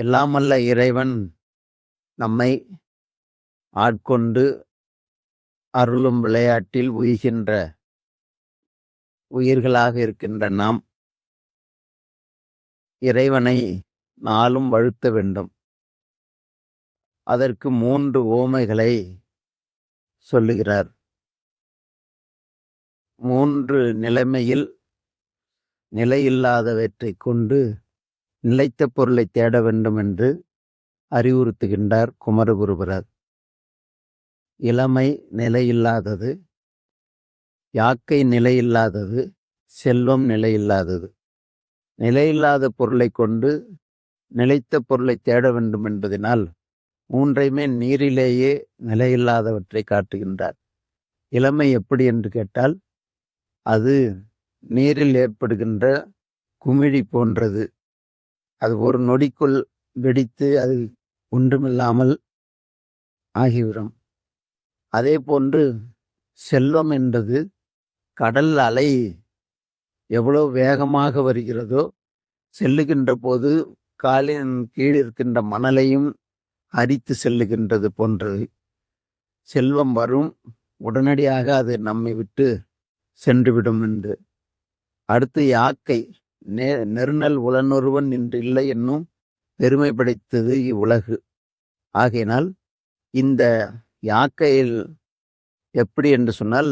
எல்லாமல்ல இறைவன் நம்மை ஆட்கொண்டு அருளும் விளையாட்டில் உயிர்கின்ற உயிர்களாக இருக்கின்ற நாம் இறைவனை நாளும் வழுத்த வேண்டும். அதற்கு மூன்று ஓமைகளை சொல்லுகிறார். மூன்று நிலைமையில் நிலையில்லாதவற்றை கொண்டு நிலைத்த பொருளை தேட வேண்டும் என்று அறிவுறுத்துகின்றார் குமரகுருபரர். இளமை நிலையில்லாதது யாக்கை நிலையில்லாதது செல்வம் நிலையில்லாதது. நிலையில்லாத பொருளை கொண்டு நிலைத்த பொருளை தேட வேண்டும் என்பதனால் மூன்றையுமே நீரிலேயே நிலையில்லாதவற்றை காட்டுகின்றார். இளமை எப்படி என்று கேட்டால் அது நீரில் ஏற்படுகின்ற குமிழி போன்றது. அது ஒரு நொடிக்குள் வெடித்து அது ஒன்றுமில்லாமல் ஆகிவிடும். அதே போன்று செல்வம் என்பது கடல் அலை எவ்வளோ வேகமாக வருகிறதோ செல்லுகின்ற போது காலின் கீழ் இருக்கின்ற மணலையும் அரித்து செல்லுகின்றது போன்றது செல்வம் வரும். உடனடியாக அது நம்மை விட்டு சென்றுவிடும் என்று. அடுத்து யாக்கை. நே நெருநல் உளனொருவன் இன்று இல்லை என்னும் பெருமை படைத்தது இவ்வுலகு. ஆகையினால் இந்த யாக்கையில் எப்படி என்று சொன்னால்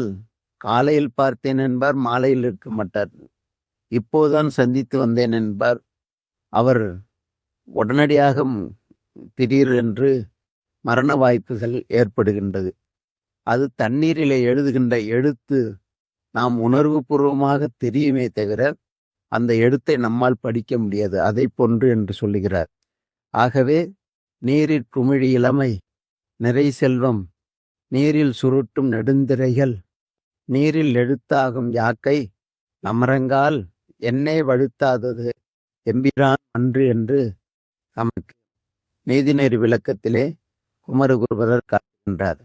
காலையில் பார்த்தேன் என்பார் மாலையில் இருக்க மாட்டார். இப்போதுதான் சந்தித்து வந்தேன் என்பார். அவர் உடனடியாக திடீர் என்று மரண வாய்ப்புகள் ஏற்படுகின்றது. அது தண்ணீரிலே எழுதுகின்ற எழுத்து நாம் உணர்வு பூர்வமாக தெரியுமே தவிர அந்த எழுத்தை நம்மால் படிக்க முடியாது. அதை போன்று என்று சொல்லுகிறார். ஆகவே நீரிற் குமிழி இளமை நிறை செல்வம் நீரில் சுருட்டும் நெடுந்திரைகள் நீரில் எழுத்தாகும் யாக்கை அமரங்கால் என்னே வழுத்தாதது எம்பிரான் அன்று என்று நமக்கு. நீதிநெறி விளக்கத்திலே குமரகுருபரர் காட்டுகின்றார்.